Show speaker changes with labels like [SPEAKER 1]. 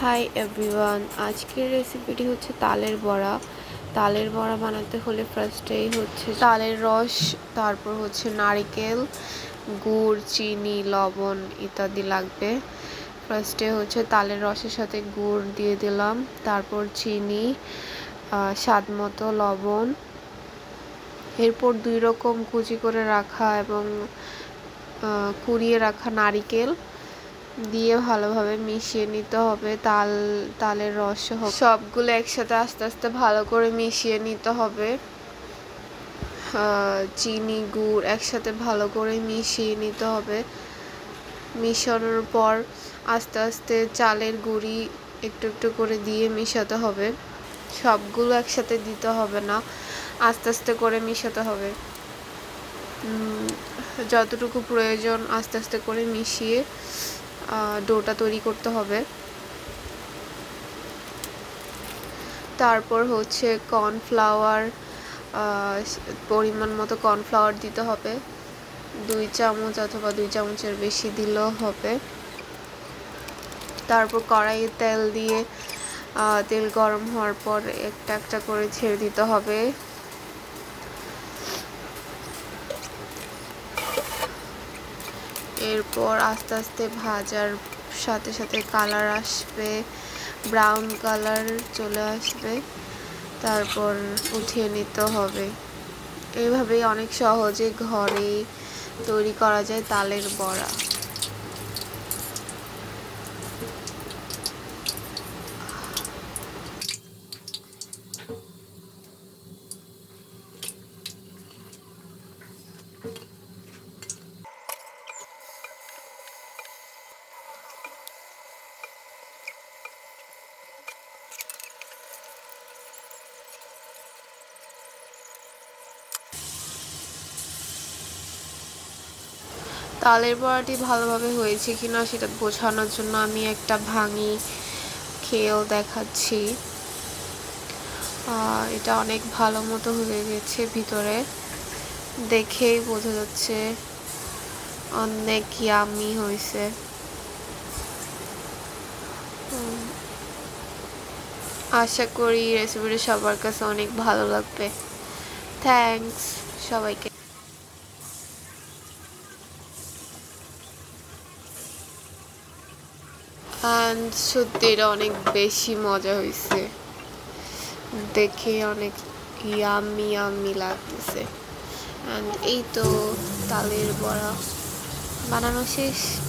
[SPEAKER 1] Hi everyone আজকের রেসিপিটি হচ্ছে তালের বড়া। তালের বড়া বানাতে হলে ফার্স্টেই হচ্ছে তালের রস, তারপর হচ্ছে নারিকেল, গুড়, চিনি, লবণ ইত্যাদি লাগবে। ফার্স্টে হচ্ছে তালের রসের সাথে গুড় দিয়ে দিলাম। তারপর চিনি স্বাদ মতো লবণ। এরপর দুই রকম কুচি করে রাখা এবং কুড়িয়ে রাখা নারিকেল। দিয়ে ভালোভাবে মিশিয়ে নিতে হবে, তাল, তালের রস সহ সবগুলো একসাথে আস্তে আস্তে ভালো করে মিশিয়ে নিতে হবে। চিনি, গুড় একসাথে ভালো করে মিশিয়ে নিতে হবে। মিশানোর পর আস্তে আস্তে চালের গুঁড়ি একটু একটু করে দিয়ে মিশাতে হবে। সবগুলো একসাথে দিতে হবে না, আস্তে আস্তে করে মিশাতে হবে। যতটুকু প্রয়োজন আস্তে আস্তে করে মিশিয়ে ডোটা তৈরি করতে হবে। তারপর হচ্ছে কর্নফ্লাওয়ার পরিমাণ মতো কর্নফ্লাওয়ার দিতে হবে। দুই চামচ অথবা দুই চামচের বেশি দিলেও হবে। তারপর কড়াইয়ে তেল দিয়ে তেল গরম হওয়ার পর একটা একটা করে ছেড়ে দিতে হবে। এরপর আস্তে আস্তে ভাজার সাথে সাথে কালার আসবে ব্রাউন কালার চলে আসবে, তারপর উঠিয়ে নিতে হবে। এইভাবেই অনেক সহজে ঘরে তৈরি করা যায় তালের বড়া। তালের বড়াটি ভালোভাবে হয়েছে কিনা সেটা বোঝানোর জন্য আমি একটা ভাঙি খেয়েও দেখাচ্ছি। এটা অনেক ভালো মতো হয়ে গেছে ভিতরে। দেখেই বোঝা যাচ্ছে অনেক ইয়ামি হয়েছে। আশা করি রেসিপিটা সবার কাছে অনেক ভালো লাগবে। থ্যাঙ্কস সবাইকে। সত্যি এটা অনেক বেশি মজা হয়েছে দেখে অনেক ইয়ামি ইয়ামি লাগতেছে। অ্যান্ড এই তো তালের বড়া। বানানো শেষ।